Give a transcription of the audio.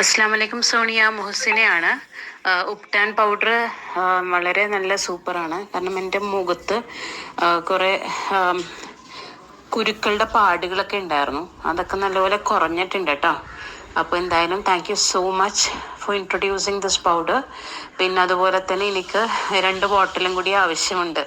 അസ്സാം വലൈക്കും സോണിയ മുഹസിനെയാണ്. ഉപ്ടാൻ പൗഡർ വളരെ നല്ല സൂപ്പറാണ്. കാരണം എന്റെ മുഖത്ത് കുറേ കുരുക്കളുടെ പാടുകളൊക്കെ ഉണ്ടായിരുന്നു. അതൊക്കെ നല്ലപോലെ കുറഞ്ഞിട്ടുണ്ട് കേട്ടോ. അപ്പോൾ എന്തായാലും thank you so much for introducing this powder പിന്നെ അതുപോലെ തന്നെ എനിക്ക് രണ്ട് ബോട്ടിലും കൂടി ആവശ്യമുണ്ട്.